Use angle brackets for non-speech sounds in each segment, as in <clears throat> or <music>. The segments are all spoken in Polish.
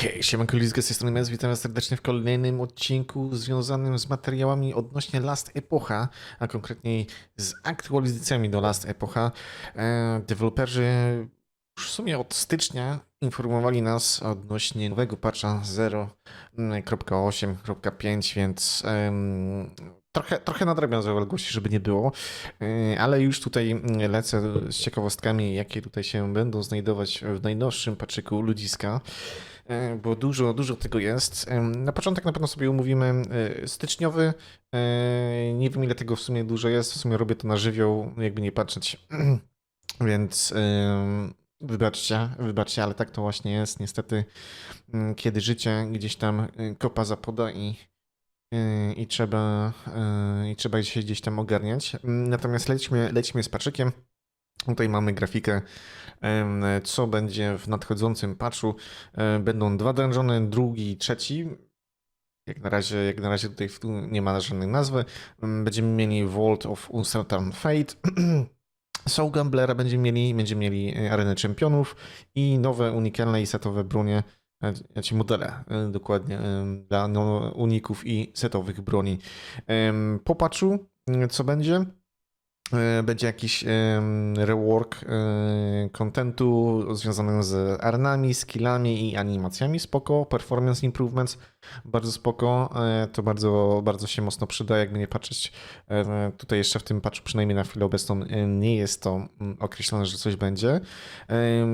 Hej, siemanko Lizga z tej strony Mez, witam serdecznie w kolejnym odcinku związanym z materiałami odnośnie Last Epocha, a konkretniej z aktualizacjami do Last Epocha. E, deweloperzy już w sumie od stycznia informowali nas odnośnie nowego patcha 0.8.5, więc em, trochę, trochę nadrabiam zaległości, żeby nie było, E, ale już tutaj lecę z ciekawostkami, jakie tutaj się będą znajdować w najnowszym paczyku ludziska bo dużo, dużo tego jest. Na początek na pewno sobie umówimy e, styczniowy. E, Nie wiem ile tego w sumie dużo jest. W sumie robię to na żywioł, jakby nie patrzeć. <clears throat> Więc wybaczcie, wybaczcie, ale tak to właśnie jest. Niestety, mm, kiedy życie gdzieś tam kopa zapoda i, i trzeba, i trzeba się gdzieś tam ogarniać. Natomiast lećmy, lećmy z paczykiem. Tutaj mamy grafikę, co będzie w nadchodzącym patchu. E, Będą dwa dungeony, drugi i trzeci. Jak na razie, jak na razie tutaj nie ma żadnej nazwy. Mm, Będziemy mieli Vault of Uncertain Fate. <clears throat> Soul Gamblera będziemy mieli, będziemy mieli e, arenę czempionów i nowe unikalne i setowe bronie, znaczy modele e, dokładnie e, dla no, uników i setowych broni. Em, Po patchu, mm, co będzie? E, Będzie jakiś rework e, contentu związany z arenami, skillami i animacjami. Spoko. Performance improvements bardzo spoko. E, To bardzo, bardzo się mocno przyda, jakby nie patrzeć. Tutaj jeszcze w tym patchu, przynajmniej na chwilę obecną, nie jest to mm, określone, że coś będzie.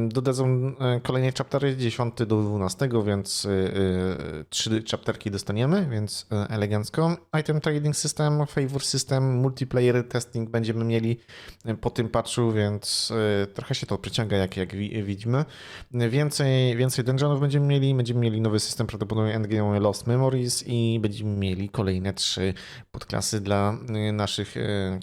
Dodadzą kolejne chaptery 10 do 12, więc trzy chapterki dostaniemy, więc elegancko. Item trading system, favor system, multiplayer testing będziemy mieli e, po tym patchu, więc e, trochę się to przyciąga, jak, jak wi- widzimy. Więcej, więcej dungeonów będziemy mieli, będziemy mieli nowy system prawdopodobnie Endgame Lost Memories i będziemy mieli kolejne trzy podklasy dla y, naszych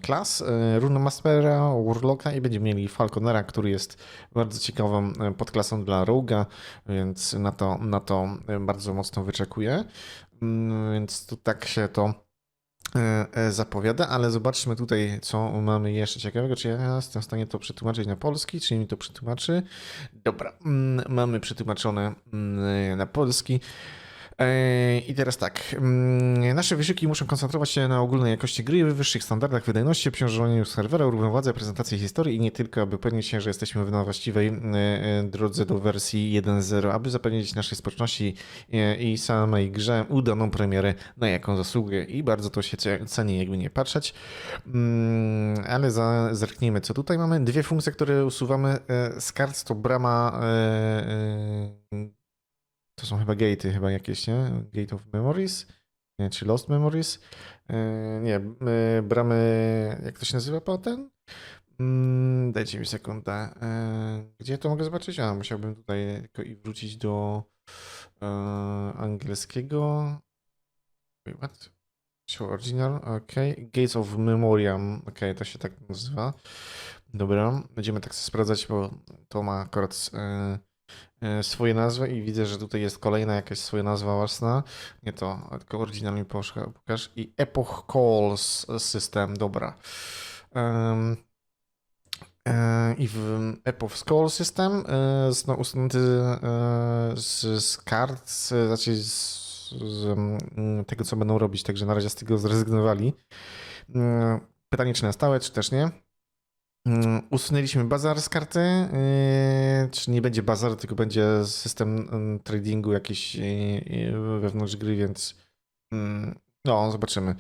klas. Runemastera, Warlocka i będziemy mieli Falconera, który jest bardzo ciekawą podklasą dla Roga, więc na to, na to bardzo mocno wyczekuję. Mm, Więc tu tak się to e, e, zapowiada, ale zobaczmy tutaj, co mamy jeszcze ciekawego. Czy ja jestem w stanie to przetłumaczyć na polski? Czy mi to przetłumaczy? Dobra, mm, mamy przetłumaczone mm, na polski. E, I teraz tak. mm, Nasze wysiłki muszą koncentrować się na ogólnej jakości gry, wyższych standardach wydajności, obciążeniu serwera, równowadze, prezentacji historii i nie tylko, aby upewnić się, że jesteśmy na właściwej e, e, drodze do wersji 1.0, aby zapewnić naszej społeczności i samej grze udaną premierę, na jaką zasługuje. I bardzo to się ceni, jakby nie patrzeć. Mm, Ale zerknijmy, co tutaj mamy. Dwie funkcje, które usuwamy z kart, to brama to są chyba gate'y chyba jakieś, nie? Gate of Memories? Nie, czy Lost Memories? E, nie, bramy, jak to się nazywa potem? Mm, dajcie mi sekundę. E, gdzie to mogę zobaczyć? A, musiałbym tutaj tylko i wrócić do e, angielskiego. Wait, what? Show original, ok. Gates of Memoriam, ok, to się tak nazywa. Dobra, będziemy tak sprawdzać, bo to ma akurat e, swoje nazwy i widzę, że tutaj jest kolejna jakaś swoja nazwa własna. Nie to, tylko oryginalnie pokaż. I Epoch Calls System, dobra. E, I w Epoch Call System e, został usunięty e, z, z kart, z, znaczy z, z mm, tego, co będą robić, także na razie z tego zrezygnowali. Pytanie, czy na stałe, czy też nie. Mm, Usunęliśmy bazar z karty. Yy, czy nie będzie bazar, tylko będzie system mm, tradingu jakiś yy, yy, wewnątrz gry, więc mm, no, zobaczymy.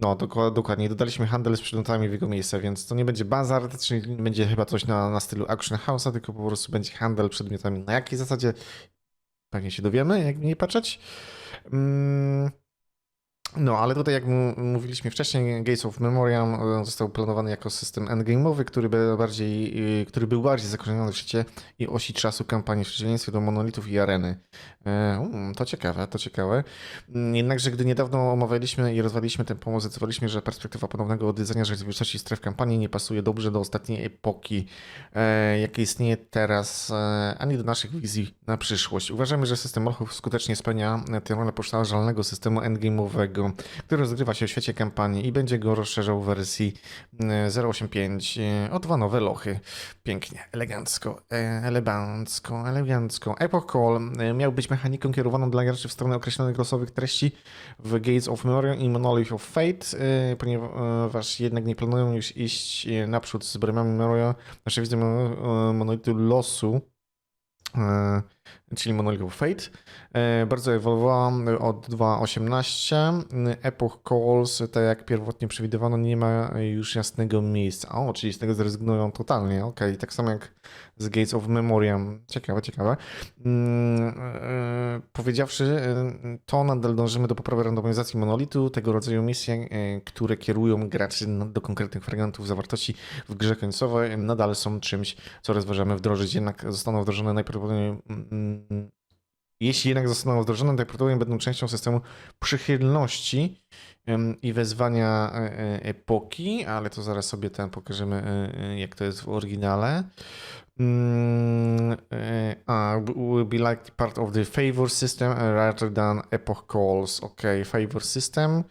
No, dokładnie. Dodaliśmy handel z przedmiotami w jego miejsce, więc to nie będzie bazar, czyli nie będzie chyba coś na, na stylu Auction House'a, tylko po prostu będzie handel przedmiotami. Na jakiej zasadzie? Pewnie się dowiemy, jak nie patrzeć. Mm, no, ale tutaj, jak mówiliśmy wcześniej, Gates of Memoriam e, został planowany jako system endgame'owy, który, był bardziej, y, który był bardziej zakorzeniony w szczycie i osi czasu kampanii w przeciwieństwie do monolitów i areny. E, um, to ciekawe, to ciekawe. Mm, Jednakże, gdy niedawno omawialiśmy i rozwaliliśmy ten pomysł, zdecydowaliśmy, że perspektywa ponownego odwiedzenia rzeczywistości stref kampanii nie pasuje dobrze do ostatniej epoki, e, jaka istnieje teraz, e, ani do naszych wizji na przyszłość. Uważamy, że system Orchów skutecznie spełnia tę rolę powtarzalnego systemu endgame'owego Który rozgrywa się w świecie kampanii i będzie go rozszerzał w wersji e, 085 e, o dwa nowe lochy. Pięknie, elegancko, e, elegancko, elegancko. Epoch Call e, miał być mechaniką kierowaną dla graczy w stronę określonych losowych treści w Gates of Memory i Monolith of Fate, e, ponieważ jednak nie planują już iść e, naprzód z bramami Memoria, znaczy widzę e, Monolitu Losu, e, czyli Monolith of Fate. E, Bardzo ewoluowała od 2.18. Epoch Calls, tak jak pierwotnie przewidywano, nie ma już jasnego miejsca. O, czyli z tego zrezygnują totalnie. Okej, tak samo jak z Gates of Memoriam. Ciekawe, ciekawe. Mm, e, Powiedziawszy, e, to nadal dążymy do poprawy randomizacji monolitu, tego rodzaju misje, które kierują graczy do konkretnych fragmentów zawartości w grze końcowej, nadal są czymś, co rozważamy wdrożyć. Jednak zostaną wdrożone najprawdopodobniej mm, jeśli jednak zostaną wdrożone, najprawdopodobniej będą częścią systemu przychylności i wezwania e, e, epoki, ale to zaraz sobie ten pokażemy, e, jak to jest w oryginale. A, will be like part of the favor system rather than epoch calls. Ok, favor system.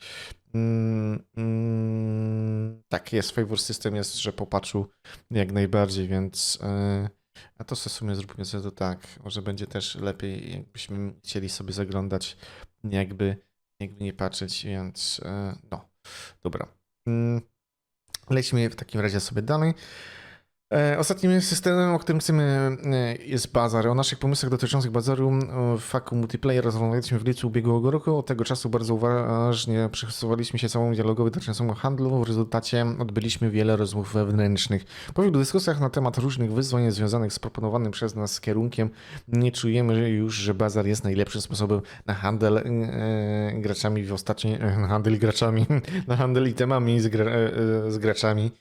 Tak, jest, favor system jest, że popatrzył jak najbardziej, więc. A to w sumie zróbmy sobie to tak. Może będzie też lepiej, jakbyśmy chcieli sobie zaglądać, jakby, jakby nie patrzeć, więc e, no, dobra. Mm, Lećmy w takim razie sobie dalej. E, Ostatnim systemem, o którym chcemy, e, jest Bazar. O naszych pomysłach dotyczących Bazaru w faku multiplayer rozmawialiśmy w lipcu ubiegłego roku. Od tego czasu bardzo uważnie przystosowaliśmy się całemu dialogowi dotyczącemu handlu. W rezultacie odbyliśmy wiele rozmów wewnętrznych. Po wielu dyskusjach na temat różnych wyzwań związanych z proponowanym przez nas kierunkiem, nie czujemy już, że Bazar jest najlepszym sposobem na handel e, graczami w ostatniej... handel graczami, <laughs> na handel itemami z, gra, z graczami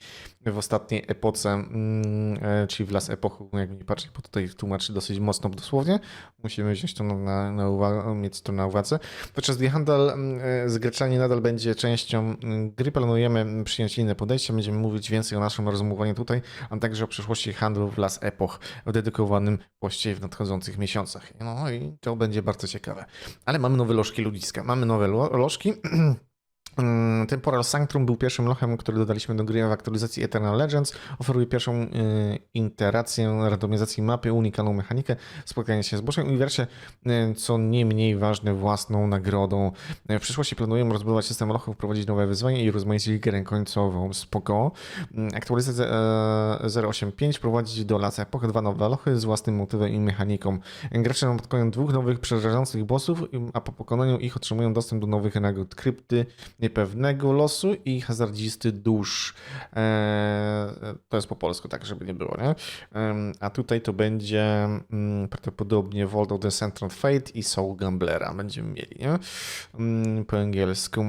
w ostatniej epoce, mm, e, czyli w las epochu, jakby nie patrzeć, bo tutaj tłumaczy dosyć mocno dosłownie. Musimy wziąć to na, na uwagę, mieć to na uwadze. Podczas gdy handel mm, e, z graczami nadal będzie częścią mm, gry, planujemy przyjąć inne podejście. Będziemy mówić więcej o naszym rozumowaniu tutaj, a także o przyszłości handlu w las epoch w dedykowanym poście w nadchodzących miesiącach. No i to będzie bardzo ciekawe. Ale mamy nowe lożki ludziska. Mamy nowe lo- lożki. <clears throat> Mm, Temporal Sanctum był pierwszym lochem, który dodaliśmy do gry w aktualizacji Eternal Legends. Oferuje pierwszą y, interację randomizacji mapy, unikalną mechanikę spotkania się z bossem i wreszcie, y, co nie mniej ważne, własną nagrodą. Y, W przyszłości planujemy rozbudować system lochów, wprowadzić nowe wyzwania i rozmaicić grę końcową. Spoko. Mm, Aktualizacja e, 085 prowadzić do Las Epoch dwa nowe lochy z własnym motywem i mechaniką. Gracze napotkają dwóch nowych, przerażających bossów, a po pokonaniu ich otrzymują dostęp do nowych nagród krypty, niepewnego losu i hazardzisty dusz. Eee, to jest po polsku, tak, żeby nie było, nie? A tutaj to będzie mm, prawdopodobnie Vault of the Central Fate i Soul Gamblera będziemy mieli, nie? Mm, po angielsku.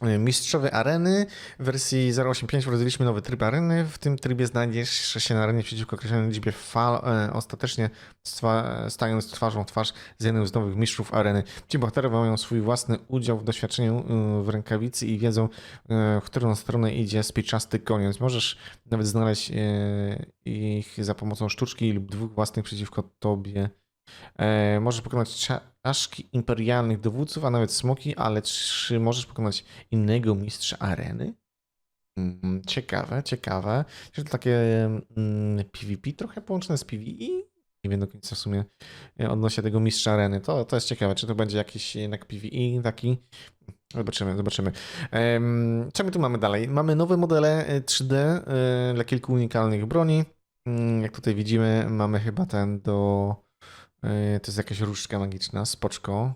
E, Mistrzowie areny w wersji 085 wprowadziliśmy nowy tryb areny. W tym trybie znajdziesz się na arenie przeciwko określonej liczbie fal, e, ostatecznie stwa- stając twarzą w twarz z jednym z nowych mistrzów areny. Ci bohaterowie mają swój własny udział w doświadczeniu e, w rękawicy i wiedzą, w którą stronę idzie spiczasty koniec. Możesz nawet znaleźć ich za pomocą sztuczki lub dwóch własnych przeciwko tobie. E, możesz pokonać czaszki imperialnych dowódców, a nawet smoki, ale czy możesz pokonać innego mistrza areny? Mm, Ciekawe, ciekawe. Czy to takie mm, PvP trochę połączone z PvE? Nie wiem do końca w sumie e, odnośnie tego mistrza areny. To, to jest ciekawe, czy to będzie jakiś jednak PvE taki? Zobaczymy, zobaczymy. Co my tu mamy dalej? Mamy nowe modele e, 3D e, dla kilku unikalnych broni. Mm, Jak tutaj widzimy, mamy chyba ten do... e, To jest jakaś różdżka magiczna, spoczko.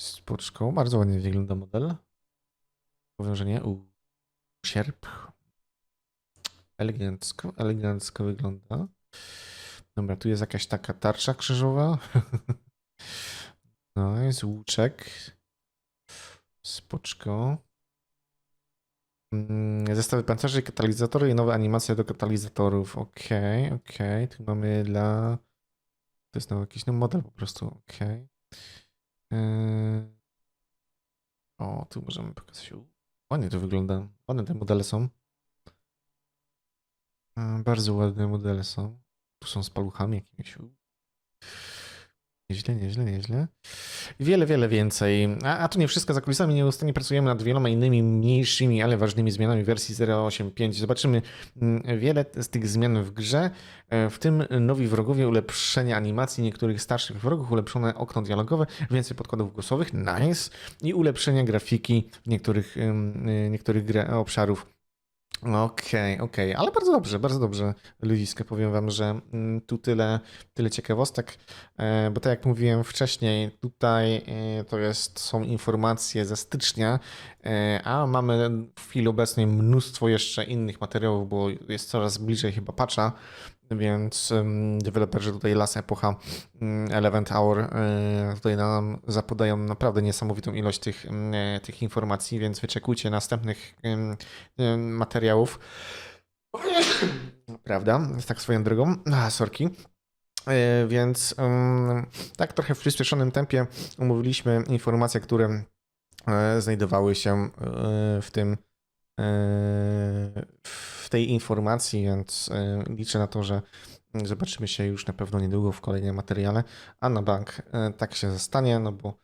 Spoczko, bardzo ładnie wygląda model. Powiem, że nie. U, sierp. Elegancko, elegancko wygląda. Dobra, tu jest jakaś taka tarcza krzyżowa. <laughs> No, jest łuczek. Spoczko. Mm, Zestawy pancerzy, katalizatory i nowe animacje do katalizatorów. Okej, okej. Tu mamy dla... To jest no, jakiś no, model po prostu. Okej. Yy, O, tu możemy pokazać. Ładnie to wygląda. Ładne te modele są. Yy, Bardzo ładne modele są. Tu są z paluchami jakimiś. Nieźle, nieźle, nieźle. Wiele, wiele więcej. A, a tu nie wszystko za kulisami. Nieustannie pracujemy nad wieloma innymi mniejszymi, ale ważnymi zmianami wersji 0.8.5. Zobaczymy mm, wiele z tych zmian w grze, e, w tym nowi wrogowie, ulepszenie animacji niektórych starszych wrogów, ulepszone okno dialogowe, więcej podkładów głosowych, nice, i ulepszenia grafiki niektórych, y, niektórych obszarów. Okej, okej, ale bardzo dobrze, bardzo dobrze, ludziska. Powiem wam, że mm, tu tyle, tyle ciekawostek, e, bo tak jak mówiłem wcześniej, tutaj e, to jest, są informacje ze stycznia, e, a mamy w chwili obecnej mnóstwo jeszcze innych materiałów, bo jest coraz bliżej chyba patcha, więc deweloperzy tutaj Las Epocha, mm, Eleven Hour e, tutaj nam zapodają naprawdę niesamowitą ilość tych, mm, e, tych informacji, więc wyczekujcie następnych materiałów. <coughs> Prawda? Tak swoją drogą. A, sorki. E, Więc tak trochę w przyspieszonym tempie omówiliśmy informacje, które znajdowały się w tym w tej informacji, więc e, liczę na to, że zobaczymy się już na pewno niedługo w kolejnym materiale, a na bank e, tak się stanie, no bo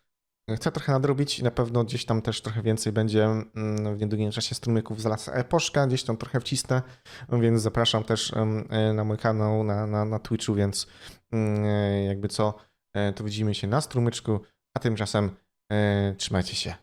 chcę trochę nadrobić i na pewno gdzieś tam też trochę więcej będzie mm, w niedługim czasie strumyków z Lasa Eposzka, gdzieś tam trochę wcisnę, więc zapraszam też e, na mój kanał na, na, na Twitchu, więc mm, jakby co, to widzimy się na strumyczku, a tymczasem trzymajcie się.